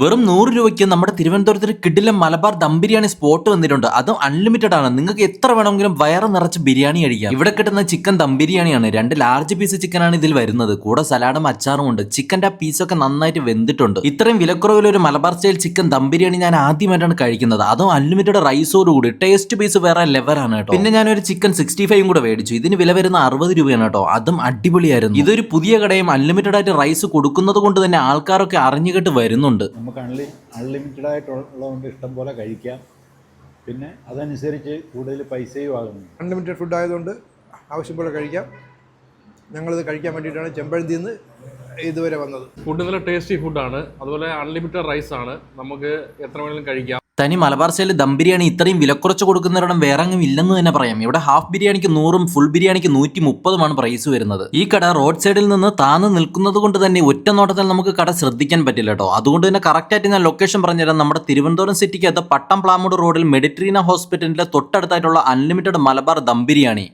വെറും നൂറ് രൂപയ്ക്ക് നമ്മുടെ തിരുവനന്തപുരത്ത് കിഡിലെ മലബാർ ദം ബിരിയാണി സ്പോട്ട് വന്നിട്ടുണ്ട്. അതും അൺലിമിറ്റഡ് ആണ്. നിങ്ങൾക്ക് എത്ര വേണമെങ്കിലും വയറ് നിറച്ച് ബിരിയാണി കഴിക്കാം. ഇവിടെ കിട്ടുന്ന ചിക്കൻ ദം ബിരിയാണിയാണ്. രണ്ട് ലാർജ് പീസ് ചിക്കനാണ് ഇതിൽ വരുന്നത്. കൂടെ സലാഡും അച്ചാറും ഉണ്ട്. ചിക്കന്റെ ആ പീസൊക്കെ നന്നായിട്ട് വെന്തിട്ടുണ്ട്. ഇത്രയും വിലക്കുറവിൽ ഒരു മലബാർ സ്റ്റൈൽ ചിക്കൻ ദം ബിരിയാണി ഞാൻ ആദ്യമായിട്ടാണ് കഴിക്കുന്നത്. അതും അൺലിമിറ്റഡ് റൈസോട് കൂടി. ടേസ്റ്റ് പീസ് വേറെ ലെവലാണ് കേട്ടോ. പിന്നെ ഞാൻ ഒരു ചിക്കൻ സിക്സ്റ്റി ഫൈവും കൂടെ മേടിച്ചു. ഇതിന് വില വരുന്ന അറുപത് രൂപയാണ് കേട്ടോ. അതും അടിപൊളിയായിരുന്നു. ഇതൊരു പുതിയ കടയും അൺലിമിറ്റഡ് ആയിട്ട് റൈസ് കൊടുക്കുന്നത് കൊണ്ട് തന്നെ ആൾക്കാരൊക്കെ അറിഞ്ഞുകെട്ട് വരുന്നുണ്ട്. നമുക്ക് അൺലി അൺലിമിറ്റഡ് ആയിട്ടുള്ളതുകൊണ്ട് ഇഷ്ടം പോലെ കഴിക്കാം. പിന്നെ അതനുസരിച്ച് കൂടുതൽ പൈസയും ആകുന്നു. അൺലിമിറ്റഡ് ഫുഡ് ആയതുകൊണ്ട് ആവശ്യം പോലെ കഴിക്കാം. ഞങ്ങളിത് കഴിക്കാൻ വേണ്ടിയിട്ടാണ് ചെമ്പഴന്തിയിൽ നിന്ന് ഇതുവരെ വന്നത്. ഫുഡ് നല്ല ടേസ്റ്റി ഫുഡാണ് അതുപോലെ അൺലിമിറ്റഡ് റൈസ് ആണ്. നമുക്ക് എത്ര വേണമെങ്കിലും കഴിക്കാം. തനി മലബാർ സ്റ്റൈൽ ദം ബിരിയാണി ഇത്രയും വിലക്കുറച്ച് കൊടുക്കുന്നവരുടെ വേറെ അങ്ങും ഇല്ലെന്ന് തന്നെ പറയാം. ഇവിടെ ഹാഫ് ബിരിയാണിക്ക് നൂറും ഫുൾ ബിരിയാണിക്ക് നൂറ്റി മുപ്പതുമാണ് പ്രൈസ് വരുന്നത്. ഈ കട റോഡ് സൈഡിൽ നിന്ന് താന്ന് നിൽക്കുന്നത് കൊണ്ട് തന്നെ ഒറ്റ നോട്ടത്തിൽ നമുക്ക് കട ശ്രദ്ധിക്കാൻ പറ്റില്ല കേട്ടോ. അതുകൊണ്ട് തന്നെ കറക്റ്റ് ആയിട്ട് ഞാൻ ലൊക്കേഷൻ പറഞ്ഞുതരാം. നമ്മുടെ തിരുവനന്തപുരം സിറ്റിക്ക് അത് പട്ടം പ്ലാമൂട് റോഡിൽ മെഡിറ്ററീന ഹോസ്പിറ്റലിന്റെ തൊട്ടടുത്തായിട്ടുള്ള അൺലിമിറ്റഡ് മലബാർ ദം ബിരിയാണി.